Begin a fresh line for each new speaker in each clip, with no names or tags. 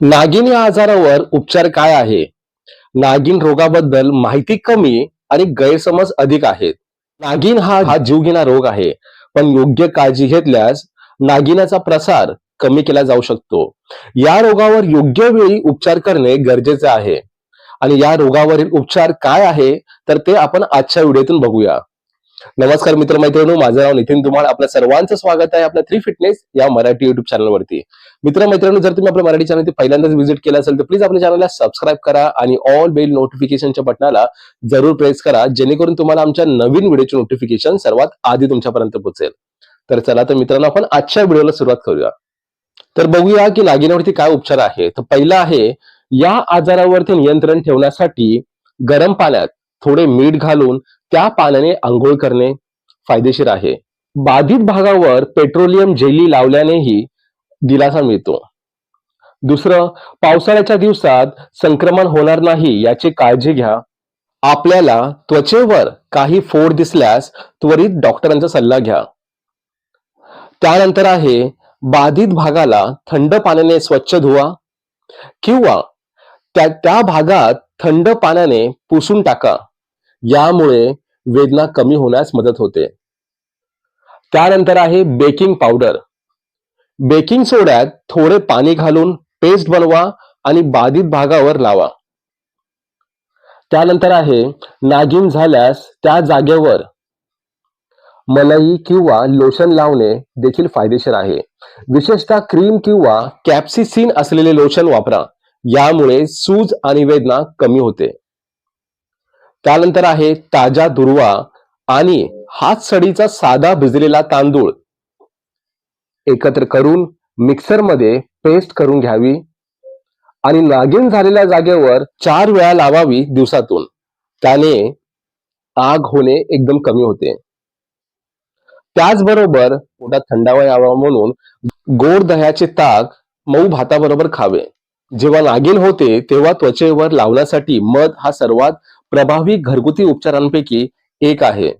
नागिन या आजारावर उपचार काय आहे? नागिन रोगाबद्दल माहिती कमी आणि गैरसमज अधिक आहेत. नागिन हा हा जीवघेणा रोग आहे पण योग्य काळजी घेतल्यास नागिनाचा प्रसार कमी केला जाऊ शकतो. या रोगावर योग्य वेळी उपचार करणे गरजेचे आहे. आणि या रोगावरील उपचार काय आहे तर ते आपण आजच्या व्हिडिओतून बघूया. नमस्कार मित्र मैत्रिणी माझं नाव नितीन तुम्हाला आपल्या सर्वांचं स्वागत आहे आपल्या थ्री फिटनेस या मराठी युट्यूब चॅनलवरती मित्र मैत्रिणी जर तुम्ही आपल्या मराठी चॅनल पहिल्यांदाच व्हिजिट केलं असेल तर प्लीज आपल्या चॅनलला सबस्क्राईब करा आणि ऑल बेल नोटिफिकेशनच्या बटनाला जरूर प्रेस करा जेणेकरून तुम्हाला आमच्या नवीन व्हिडिओचे नोटिफिकेशन सर्वात आधी तुमच्यापर्यंत पोहोचेल. तर चला तर मित्रांनो आपण आजच्या व्हिडिओला सुरुवात करूया. तर बघूया की नागिनावरती काय उपचार आहे. तर पहिला आहे या आजारावरती नियंत्रण ठेवण्यासाठी गरम पाण्यात थोडे मीठ घालून त्या पाण्याने आंघोळ करणे फायदेशीर आहे. बाधित भागावर पेट्रोलियम जेली लावल्यानेही दिलासा मिळतो. दुसरं पावसाळ्याच्या दिवसात संक्रमण होणार नाही याची काळजी घ्या. आपल्याला त्वचेवर काही फोड दिसल्यास त्वरित डॉक्टरांचा सल्ला घ्या. त्यानंतर आहे बाधित भागाला थंड पाण्याने स्वच्छ धुवा किंवा त्या त्या भागात थंड पाण्याने पुसून टाका. यामुळे वेदना कमी होण्यास मदत होते. त्यानंतर आहे बेकिंग पावडर. बेकिंग सोड्यात थोडे पाणी घालून पेस्ट बनवा आणि बाधित भागावर लावा. त्यानंतर आहे नागिन झाल्यास त्या जागेवर मलई किंवा लोशन लावणे देखील फायदेशीर आहे. विशेषतः क्रीम किंवा कॅप्सिसिन असलेले लोशन वापरा. यामुळे सूज आणि वेदना कमी होते. त्यानंतर आहे ताजा दुर्वा आणि हात सडीचा साधा भिजलेला तांदूळ. एकत्र करून मिक्सरमध्ये पेस्ट करून घ्यावी आणि नागिन झालेल्या जागेवर चार वेळा लावावी दिवसातून. त्याने आग होणे एकदम कमी होते. त्याचबरोबर पोटात थंडावा यावा म्हणून गोड दह्याचे ताक मऊ भाताबरोबर खावे. जेव्हा नागिन होते तेव्हा त्वचेवर लावण्यासाठी मध हा सर्वात प्रभावी घरगुती उपचारांपैकी एक आहे.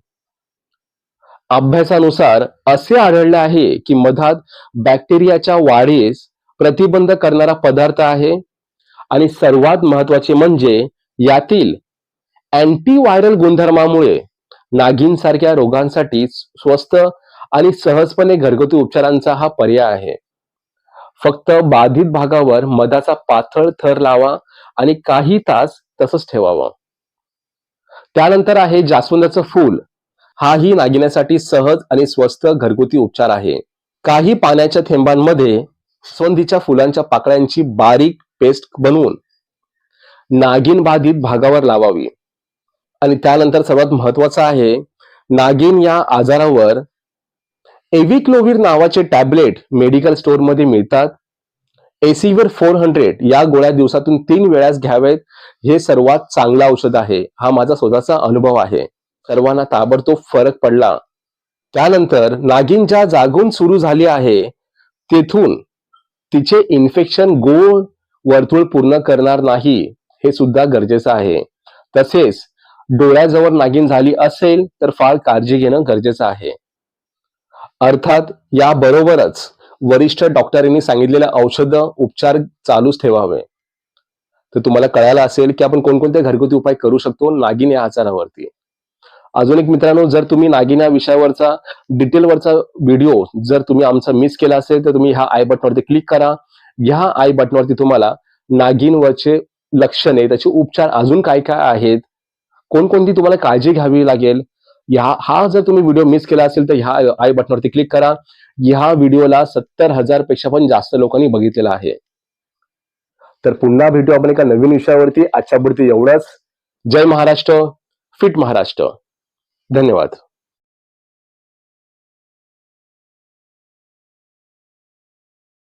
अभ्यासानुसार असे आढळले आहे की मधात बॅक्टेरियाच्या वाढीस प्रतिबंध करणारा पदार्थ आहे आणि सर्वात महत्त्वाचे म्हणजे यातील अँटीव्हायरल गुणधर्मामुळे नागिन सारख्या रोगांसाठी स्वस्त आणि सहजपणे घरगुती उपचारांचा हा पर्याय आहे. फक्त बाधित भागावर मधाचा पातळ थर लावा आणि काही तास तसंच ठेवावा. त्यानंतर आहे जास्वंदाचं फूल. हाही नागिण्यासाठी सहज आणि स्वस्त घरगुती उपचार आहे. काही पाण्याच्या थेंबांमध्ये स्वंधीच्या फुलांच्या पाकळ्यांची बारीक पेस्ट बनवून नागिन बाधित भागावर लावावी. आणि त्यानंतर सर्वात महत्वाचं आहे नागिन या आजारावर एव्हिक्लोव्हिर नावाचे टॅबलेट मेडिकल स्टोअरमध्ये मिळतात. एसिव्हिर फोर हंड्रेड या गोळ्या दिवसातून तीन वेळास घ्यावेत हे सर्वात चांगलं औषध आहे. हा माझा स्वतःचा अनुभव आहे. सर्वांना ताबडतोब फरक पडला. त्यानंतर नागिन ज्या जागून सुरू झाली आहे. तेथून तिचे इन्फेक्शन गोळ वर्तुळ पूर्ण करणार नाही हे सुद्धा गरजेचं आहे. तसेच डोळ्याजवळ नागिन झाली असेल तर फार काळजी घेणं गरजेचं आहे. अर्थात या बरोबरच वरिष्ठ डॉक्टरांनी सांगितलेलं औषध उपचार चालूच ठेवावे. तर तुम्हाला कळायला असेल की आपण कोणकोणते घरगुती उपाय करू शकतो नागिन या आजारावरती. अजून एक मित्रांनो जर तुम्ही नागिन या विषयावरचा डिटेलवरचा व्हिडिओ जर तुम्ही आमचा मिस केला असेल तर तुम्ही ह्या आय बटनवरती क्लिक करा. ह्या आय बटनवरती तुम्हाला नागिनवरचे लक्षणे त्याचे उपचार अजून काय काय आहेत कोणकोणती तुम्हाला काळजी घ्यावी लागेल ह्या हा जर तुम्ही व्हिडिओ मिस केला असेल तर ह्या आय बटनवरती क्लिक करा. ह्या व्हिडिओला सत्तर हजारपेक्षा पण जास्त लोकांनी बघितलेला आहे. तर पुन्हा भेटू आपण एका नवीन विषयावरती. आजच्या पुढती एवढंच. जय महाराष्ट्र फिट महाराष्ट्र. धन्यवाद.